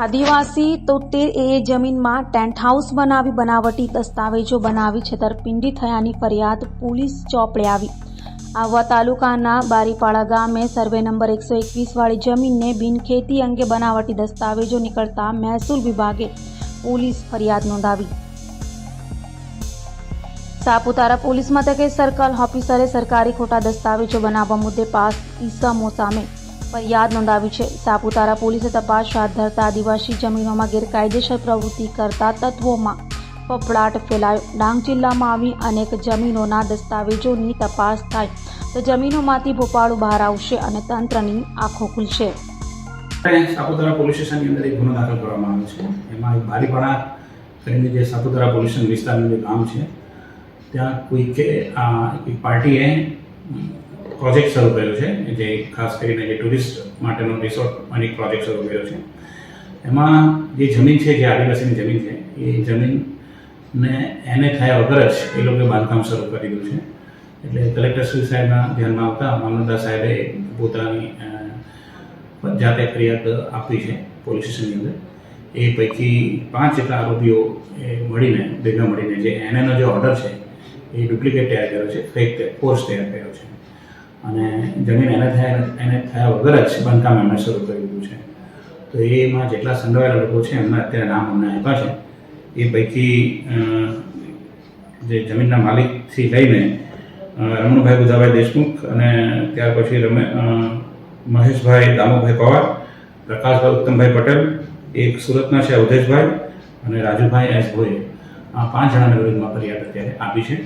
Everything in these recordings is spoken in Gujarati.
આદિવાસી તોતેર એ જમીનમાં ટેન્ટ હાઉસ બનાવી બનાવટી દસ્તાવેજો બનાવી છેતરપિંડી થયાની ફરિયાદ પોલીસ ચોપડે આવી આહવા તાલુકાના બારીપાડા ગામે સર્વે નંબર એકસો એકવીસ વાળી જમીનને બિનખેતી અંગે બનાવટી દસ્તાવેજો નીકળતા મહેસૂલ વિભાગે પોલીસ ફરિયાદ નોંધાવી સાપુતારા પોલીસ મથકે સર્કલ ઓફિસરે સરકારી ખોટા દસ્તાવેજો બનાવવા મુદ્દે પાસ ઈસમો સામે ફરિયાદ નોંધાવી છે. સાપુતારા પોલીસે તપાસ હાથ ધરતા આદિવાસી જમીનોમાં ગેરકાયદેસર પ્રવૃત્તિ કરતા તત્વોમાં ફફડાટ ફેલાયો. ડાંગ જિલ્લામાં આવી અનેક જમીનોના દસ્તાવેજોની તપાસ થાય. તો જમીનોમાંથી ભોપાળું બહાર આવશે અને તંત્રની આંખો ખુલશે. સાપુતારા પોલીસ સ્ટેશનની અંદર એક ગુનો દાખલ કરવામાં આવ્યો છે. એમાં એક બારીપાડા કરીને જે સાપુતારા પોલીસ સ્ટેશન વિસ્તારનું જે ગામ છે. ત્યાં કોઈકે, આ, એક પાર્ટીએ પ્રોજેક્ટ શરૂ કર્યો છે જે ખાસ કરીને જે ટુરિસ્ટ માટેનો રિસોર્ટ અને એક પ્રોજેક્ટ શરૂ કર્યો છે. એમાં જે જમીન છે, જે આદિવાસીની જમીન છે, એ જમીનને એને થયા વગર જ એ લોકોએ બાંધકામ શરૂ કરી દીધું છે. એટલે કલેક્ટર શ્રી સાહેબના ધ્યાનમાં આવતા મામલતદાર સાહેબે પોતાની જાતે ફરિયાદ આપી છે પોલીસ સ્ટેશનની અંદર. એ પૈકી પાંચ જેટલા આરોપીઓ એ મળીને, ભેગા મળીને જે એનએનો જે ઓર્ડર છે, એ ડુપ્લિકેટ તૈયાર કર્યો છે, ફેક કોર્સ તૈયાર કર્યો છે. અને જમીન એને થયા એને થયા વગર જ બાંધકામ એમણે શરૂ કરી દીધું છે. તો એમાં જેટલા સંડોવાયેલા લોકો છે, એમના અત્યારે નામ અમને આપ્યા છે. એ પૈકી જે જમીનના માલિકથી લઈને રમણભાઈ બુધાભાઈ દેશમુખ અને ત્યાર પછી રમે મહેશભાઈ, દામુભાઈ પવાર, પ્રકાશભાઈ, ઉત્તમભાઈ પટેલ, એક સુરતના છે અવધેશભાઈ અને રાજુભાઈ એસ ભોઈએ. આ પાંચ જણાના વિરુદ્ધમાં ફરિયાદ અત્યારે આપી છે.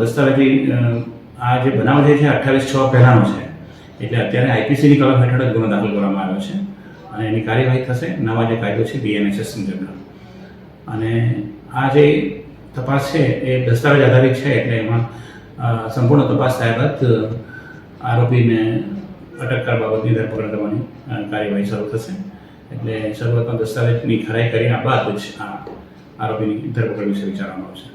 દસ્તાવેજી આ જે બનાવ જે છે, અઠ્ઠાવીસ છ પહેલાંનો છે. એટલે અત્યારે આઈપીસીની કલમ હેઠળ જ ગુનો દાખલ કરવામાં આવ્યો છે. અને એની કાર્યવાહી થશે. નવા જે કાયદો છે બીએનએસએસ મુજબનો અને આ જે તપાસ છે, એ દસ્તાવેજ આધારિત છે, એટલે એમાં સંપૂર્ણ તપાસ થયા બાદ આરોપીને અટક કરવા બાબતની ધરપકડ કરવાની કાર્યવાહી શરૂ થશે. એટલે શરૂઆતમાં દસ્તાવેજની ખરાઈ કર્યા બાદ જ આ આરોપીની ધરપકડ વિશે વિચારવામાં આવશે.